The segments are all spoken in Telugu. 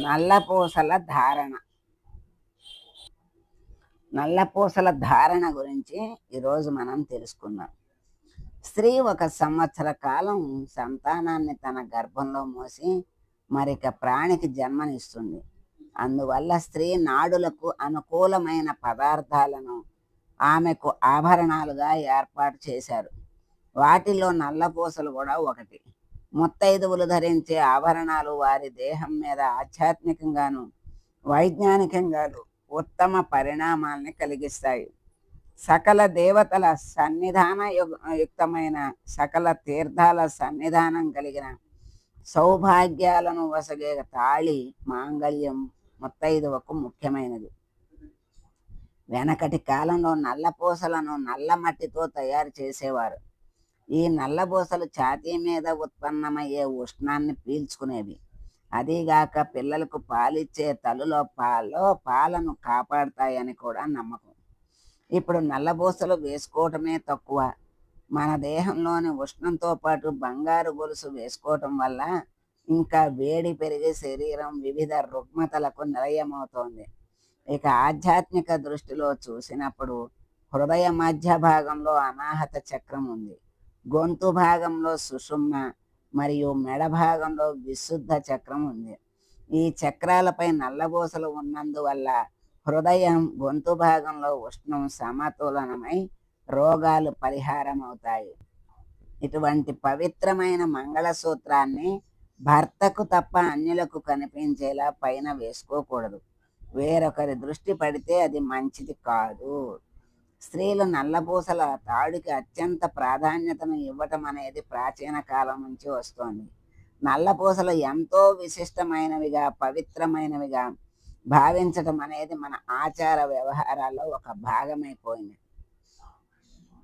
నల్లపూసల ధారణ. నల్లపూసల ధారణ గురించి ఈరోజు మనం తెలుసుకుందాం. స్త్రీ ఒక సంవత్సర కాలం సంతానాన్ని తన గర్భంలో మోసి మరిక ప్రాణికి జన్మనిస్తుంది. అందువల్ల స్త్రీ నాడులకు అనుకూలమైన పదార్థాలను ఆమెకు ఆభరణాలుగా ఏర్పాటు చేశారు. వాటిలో నల్లపూసలు కూడా ఒకటి. ముత్తైదువులు ధరించే ఆభరణాలు వారి దేహం మీద ఆధ్యాత్మికంగాను వైజ్ఞానికంగాను ఉత్తమ పరిణామాల్ని కలిగిస్తాయి. సకల దేవతల సన్నిధాన యుక్తమైన సకల తీర్థాల సన్నిధానం కలిగిన సౌభాగ్యాలను వసగే తాళి మాంగళ్యం ముత్తైదువకు ముఖ్యమైనది. వెనకటి కాలంలో నల్లపూసలను నల్ల మట్టితో తయారు చేసేవారు. ఈ నల్లబూసలు ఛాతీ మీద ఉత్పన్నమయ్యే ఉష్ణాన్ని పీల్చుకునేవి. అదీగాక పిల్లలకు పాలిచ్చే తలులో పాలో పాలను కాపాడతాయని కూడా నమ్మకం. ఇప్పుడు నల్లబూసలు వేసుకోవటమే తక్కువ. మన దేహంలోని ఉష్ణంతో పాటు బంగారు గొలుసు వేసుకోవటం వల్ల ఇంకా వేడి పెరిగి శరీరం వివిధ రుగ్మతలకు నిలయమవుతోంది. ఇక ఆధ్యాత్మిక దృష్టిలో చూసినప్పుడు హృదయ మధ్య భాగంలో అనాహత చక్రం ఉంది. గొంతు భాగంలో సుషుమ్న మరియు మెడ భాగంలో విశుద్ధ చక్రం ఉంది. ఈ చక్రాలపై నల్లబూసలు ఉన్నందువల్ల హృదయం గొంతు భాగంలో ఉష్ణం సమతులనమై రోగాలు పరిహారం అవుతాయి ఇటువంటి పవిత్రమైన మంగళసూత్రాన్ని భర్తకు తప్ప అన్యులకు కనిపించేలా పైన వేసుకోకూడదు. వేరొకరి దృష్టి పడితే అది మంచిది కాదు. స్త్రీలు నల్లపూసల తాడుకి అత్యంత ప్రాధాన్యతను ఇవ్వటం అనేది ప్రాచీన కాలం నుంచి వస్తోంది. నల్లపూసలు ఎంతో విశిష్టమైనవిగా పవిత్రమైనవిగా భావించటం అనేది మన ఆచార వ్యవహారాల్లో ఒక భాగమైపోయింది.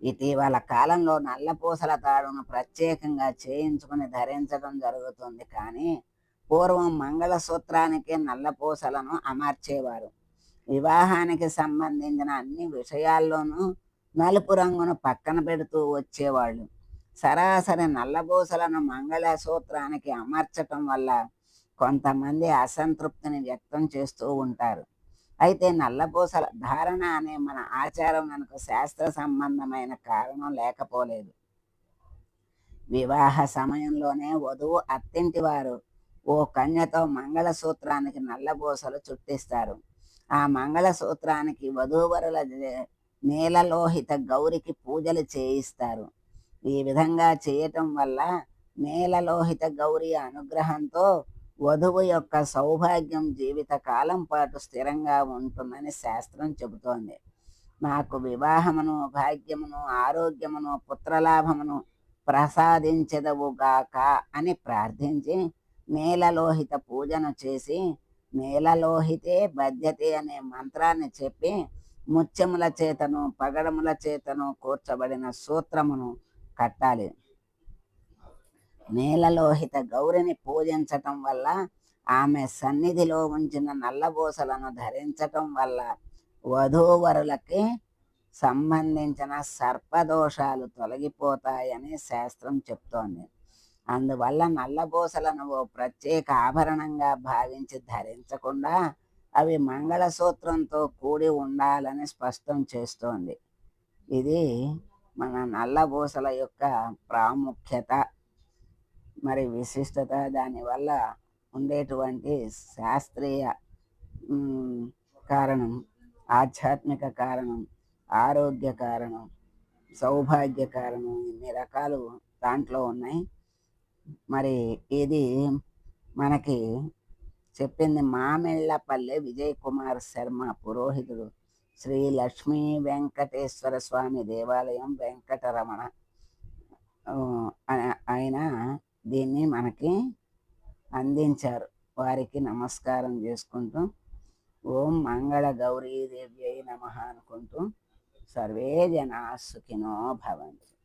ఇటీవల కాలంలో నల్లపూసల తాడును ప్రత్యేకంగా చేయించుకుని ధరించడం జరుగుతుంది. కానీ పూర్వం మంగళసూత్రానికి నల్లపూసలను అమర్చేవారు. వివాహానికి సంబంధించిన అన్ని విషయాల్లోనూ నలుపు రంగును పక్కన పెడుతూ వచ్చేవాళ్ళు. సరాసరి నల్లబూసలను మంగళసూత్రానికి అమర్చటం వల్ల కొంతమంది అసంతృప్తిని వ్యక్తం చేస్తూ ఉంటారు. అయితే నల్లపూసల ధారణ అనే మన ఆచారం మనకు శాస్త్ర సంబంధమైన కారణం లేకపోలేదు. వివాహ సమయంలోనే వధువు అత్తింటి వారు ఓ కన్యతో మంగళసూత్రానికి నల్లబూసలు చుట్టిస్తారు. ఆ మంగళసూత్రానికి వధూవరుల నేలలోహిత గౌరికి పూజలు చేయిస్తారు. ఈ విధంగా చేయటం వల్ల నేలలోహిత గౌరి అనుగ్రహంతో వధువు యొక్క సౌభాగ్యం జీవిత కాలం పాటు స్థిరంగా ఉంటుందని శాస్త్రం చెబుతోంది. నాకు వివాహమును భాగ్యమును ఆరోగ్యమును పుత్రలాభమును ప్రసాదించదవుగాక అని ప్రార్థించి నేలలోహిత పూజను చేసి నీలలోహితే బద్యతే అనే మంత్రాన్ని చెప్పి ముత్యముల చేతను పగడముల చేతను కూర్చబడిన సూత్రమును కట్టాలి. నీలలోహిత గౌరిని పూజించటం వల్ల ఆమె సన్నిధిలో ఉంచిన నల్లబోసలను ధరించటం వల్ల వధూవరులకి సంబంధించిన సర్పదోషాలు తొలగిపోతాయని శాస్త్రం చెప్తోంది. అందువల్ల నల్లబూసలను ఓ ప్రత్యేక ఆభరణంగా భావించి ధరించకుండా అవి మంగళసూత్రంతో కూడి ఉండాలని స్పష్టం చేస్తోంది. ఇది మన నల్లబూసల యొక్క ప్రాముఖ్యత మరి విశిష్టత దానివల్ల ఉండేటువంటి శాస్త్రీయ కారణం ఆధ్యాత్మిక కారణం ఆరోగ్య కారణం సౌభాగ్య కారణం ఇన్ని రకాలు దాంట్లో ఉన్నాయి. మరి ఇది మనకి చెప్పింది మామిళ్ళపల్లె విజయ్ కుమార్ శర్మ పురోహితుడు. శ్రీ లక్ష్మీ వెంకటేశ్వర స్వామి దేవాలయం వెంకటరమణ. ఆయన దీన్ని మనకి అందించారు. వారికి నమస్కారం చేసుకుంటూ ఓం మంగళ గౌరీదేవి నమ అనుకుంటూ సర్వే జనా సుఖినో భవంతు.